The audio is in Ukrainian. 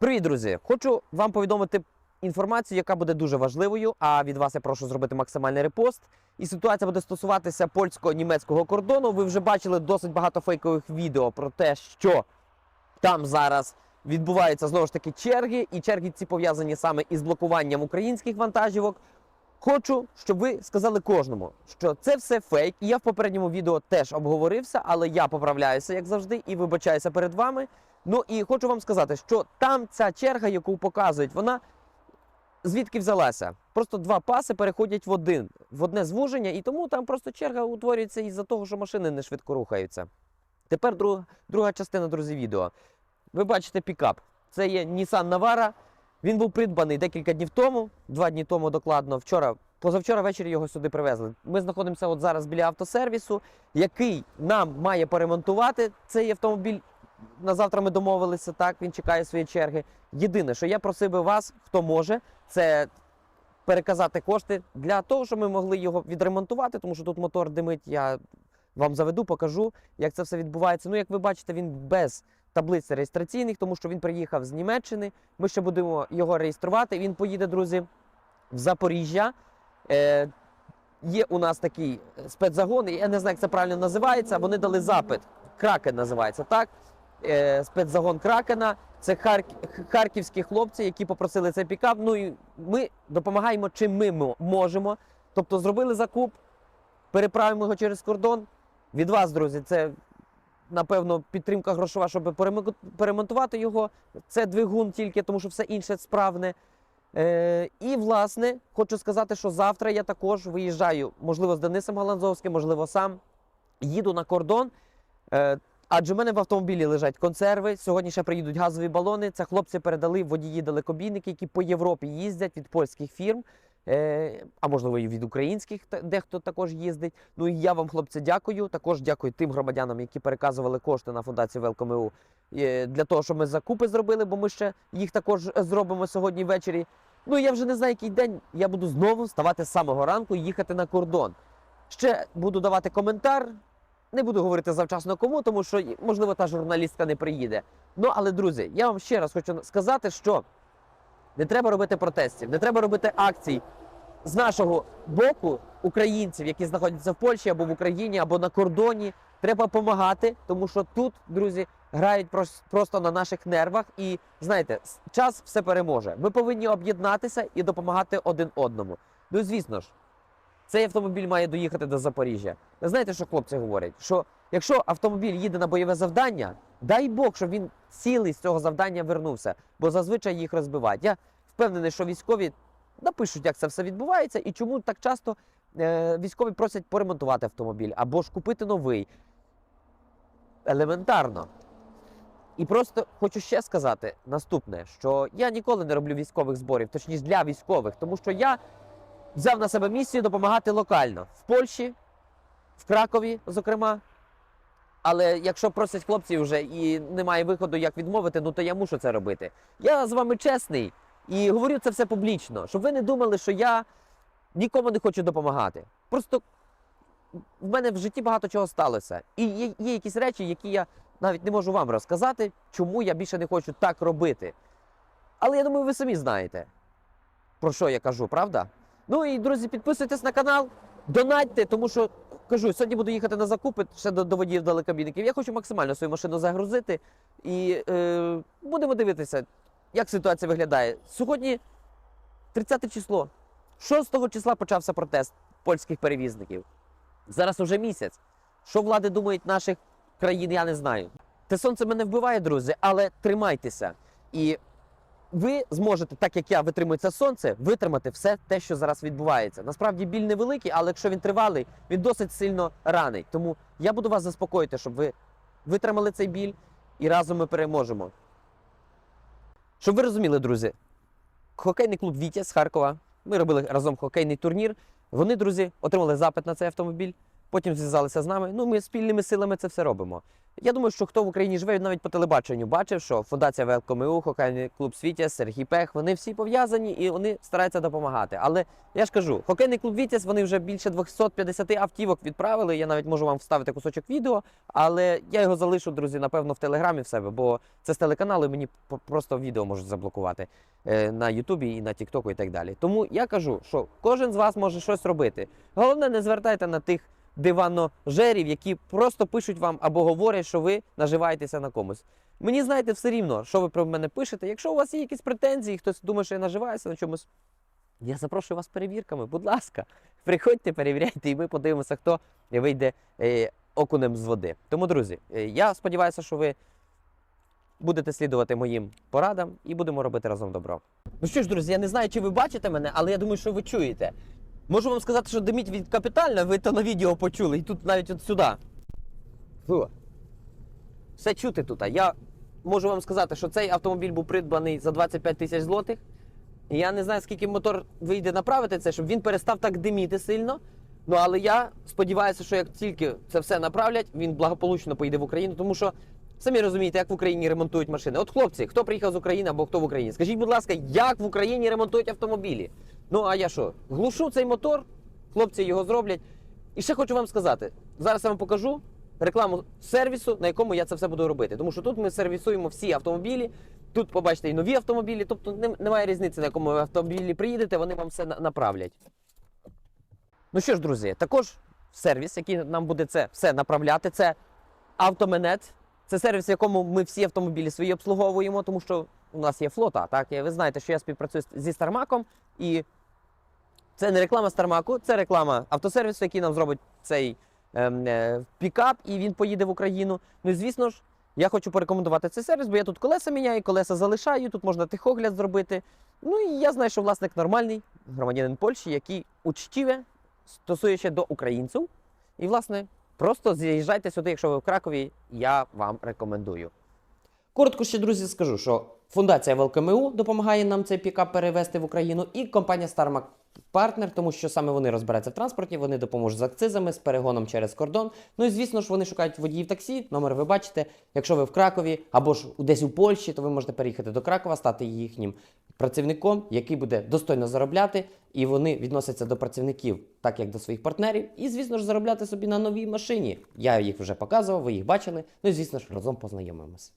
Привіт, друзі! Хочу вам повідомити інформацію, яка буде дуже важливою. А від вас я прошу зробити максимальний репост. І ситуація буде стосуватися польсько-німецького кордону. Ви вже бачили досить багато фейкових відео про те, що там зараз відбуваються знову ж таки черги, і черги ці пов'язані саме із блокуванням українських вантажівок. Хочу, щоб ви сказали кожному, що це все фейк. Я в попередньому відео теж обговорився, але я поправляюся, як завжди, і вибачаюся перед вами. Ну і хочу вам сказати, що там ця черга, яку показують, вона звідки взялася? Просто два паси переходять в один, в одне звуження, і тому там просто черга утворюється із-за того, що машини не швидко рухаються. Тепер друга, друга частина, друзі, відео. Ви бачите пікап. Це є Nissan Navara. Він був придбаний декілька днів тому, два дні тому докладно. Вчора, позавчора ввечері його сюди привезли. Ми знаходимося от зараз біля автосервісу, який нам має поремонтувати цей автомобіль. На завтра ми домовилися, так він чекає своєї черги. Єдине, що я просив би вас, хто може, це переказати кошти для того, щоб ми могли його відремонтувати, тому що тут мотор димить. Я вам заведу, покажу, як це все відбувається. Ну, як ви бачите, він без таблиць реєстраційних, тому що він приїхав з Німеччини. Ми ще будемо його реєструвати. Він поїде, друзі, в Запоріжжя. Е, є у нас такий спецзагон, я не знаю, як це правильно називається. Вони дали запит. Кракен називається так. Е, спецзагон Кракена. Це харк- харківські хлопці, які попросили цей пікап. Ну і ми допомагаємо, чим ми можемо. Тобто зробили закуп, переправимо його через кордон. Від вас, друзі, це напевно підтримка грошова, щоб перемо- перемонтувати його. Це двигун тільки, тому що все інше справне. Е, і, власне, хочу сказати, що завтра я також виїжджаю, можливо, з Денисом Галанзовським, можливо, сам. Їду на кордон. Е, адже в мене в автомобілі лежать консерви. Сьогодні ще приїдуть газові балони. Це хлопці передали водії далекобійники, які по Європі їздять від польських фірм. Е, а можливо, і від українських дехто також їздить. Ну і я вам, хлопці, дякую. Також дякую тим громадянам, які переказували кошти на фундацію ВЛКМУ е, для того, щоб ми закупи зробили, бо ми ще їх також зробимо сьогодні ввечері. Ну я вже не знаю, який день я буду знову вставати з самого ранку і їхати на кордон. Ще буду давати коментар. Не буду говорити завчасно кому, тому що можливо та журналістка не приїде. Ну але друзі, я вам ще раз хочу сказати, що не треба робити протестів, не треба робити акцій з нашого боку, українців, які знаходяться в Польщі або в Україні, або на кордоні. Треба допомагати, тому що тут, друзі, грають просто на наших нервах. І знаєте, час все переможе. Ми повинні об'єднатися і допомагати один одному. Ну, звісно ж, цей автомобіль має доїхати до Запоріжжя. Ви знаєте, що хлопці говорять? Що якщо автомобіль їде на бойове завдання, дай Бог, щоб він цілий з цього завдання вернувся, бо зазвичай їх розбивають. Я впевнений, що військові напишуть, як це все відбувається, і чому так часто е, військові просять поремонтувати автомобіль або ж купити новий. Елементарно. І просто хочу ще сказати наступне: що я ніколи не роблю військових зборів, точніше для військових, тому що я взяв на себе місію допомагати локально в Польщі, в Кракові, зокрема. Але якщо просять хлопці вже і немає виходу, як відмовити, ну то я мушу це робити. Я з вами чесний і говорю це все публічно, щоб ви не думали, що я нікому не хочу допомагати. Просто в мене в житті багато чого сталося. І є, є якісь речі, які я навіть не можу вам розказати, чому я більше не хочу так робити. Але я думаю, ви самі знаєте, про що я кажу, правда? Ну і друзі, підписуйтесь на канал, донатьте, тому що кажу, сьогодні буду їхати на закупи ще до, до водіїв далекобійників. Я хочу максимально свою машину загрузити і е, будемо дивитися, як ситуація виглядає. Сьогодні 30 число. 6 числа почався протест польських перевізників. Зараз уже місяць. Що влади думають наших країн, я не знаю. Те сонце мене вбиває, друзі, але тримайтеся. І ви зможете, так як я витримую це сонце, витримати все те, що зараз відбувається. Насправді біль невеликий, але якщо він тривалий, він досить сильно ранить. Тому я буду вас заспокоїти, щоб ви витримали цей біль і разом ми переможемо. Щоб ви розуміли, друзі, хокейний клуб Вітя з Харкова. Ми робили разом хокейний турнір. Вони, друзі, отримали запит на цей автомобіль. Потім зв'язалися з нами. Ну, ми спільними силами це все робимо. Я думаю, що хто в Україні живе, навіть по телебаченню бачив, що фундація ВЛКМУ, хокейний клуб Світязь, Сергій Пех, вони всі пов'язані і вони стараються допомагати. Але я ж кажу, хокейний клуб Вітязь, вони вже більше 250 автівок відправили. Я навіть можу вам вставити кусочок відео, але я його залишу, друзі, напевно, в телеграмі в себе, бо це з телеканалу, і мені просто відео можуть заблокувати е, на Ютубі і на Тіктоку і так далі. Тому я кажу, що кожен з вас може щось робити. Головне, не звертайте на тих диваножерів, які просто пишуть вам або говорять, що ви наживаєтеся на комусь. Мені знаєте, все рівно, що ви про мене пишете. Якщо у вас є якісь претензії, хтось думає, що я наживаюся на чомусь. Я запрошую вас перевірками, будь ласка, приходьте, перевіряйте, і ми подивимося, хто вийде е, окунем з води. Тому, друзі, е, я сподіваюся, що ви будете слідувати моїм порадам і будемо робити разом добро. Ну що ж, друзі, я не знаю, чи ви бачите мене, але я думаю, що ви чуєте. Можу вам сказати, що диміть від капітально, ви то на відео почули, і тут навіть от сюди. Фу. Все чути тут. Я можу вам сказати, що цей автомобіль був придбаний за 25 тисяч злотих. Я не знаю, скільки мотор вийде направити це, щоб він перестав так диміти сильно. Ну але я сподіваюся, що як тільки це все направлять, він благополучно поїде в Україну, тому що самі розумієте, як в Україні ремонтують машини. От хлопці, хто приїхав з України або хто в Україні, скажіть, будь ласка, як в Україні ремонтують автомобілі? Ну а я що? Глушу цей мотор, хлопці його зроблять. І ще хочу вам сказати: зараз я вам покажу рекламу сервісу, на якому я це все буду робити. Тому що тут ми сервісуємо всі автомобілі. Тут побачите і нові автомобілі, тобто немає різниці, на якому ви автомобілі приїдете, вони вам все направлять. Ну що ж, друзі, також сервіс, який нам буде це все направляти, це Автоменет. Це сервіс, в якому ми всі автомобілі свої обслуговуємо, тому що у нас є флота. Так, ви знаєте, що я співпрацюю зі Стармаком, і це не реклама Стармаку, це реклама автосервісу, який нам зробить цей ем, е, пікап, і він поїде в Україну. Ну і звісно ж, я хочу порекомендувати цей сервіс, бо я тут колеса міняю, колеса залишаю, тут можна тихогляд зробити. Ну і я знаю, що власник нормальний громадянин Польщі, який учтиве стосується до українців. І, власне, просто з'їжджайте сюди, якщо ви в Кракові, я вам рекомендую. Коротко ще, друзі, скажу, що фундація ВЛКМУ допомагає нам цей пікап перевезти в Україну, і компанія Starmac партнер, тому що саме вони розбираються в транспорті, вони допоможуть з акцизами, з перегоном через кордон. Ну і звісно ж, вони шукають водіїв таксі. Номер ви бачите. Якщо ви в Кракові або ж десь у Польщі, то ви можете переїхати до Кракова, стати їхнім працівником, який буде достойно заробляти, і вони відносяться до працівників так, як до своїх партнерів, і, звісно ж, заробляти собі на новій машині. Я їх вже показував, ви їх бачили. Ну і звісно ж, разом познайомимося.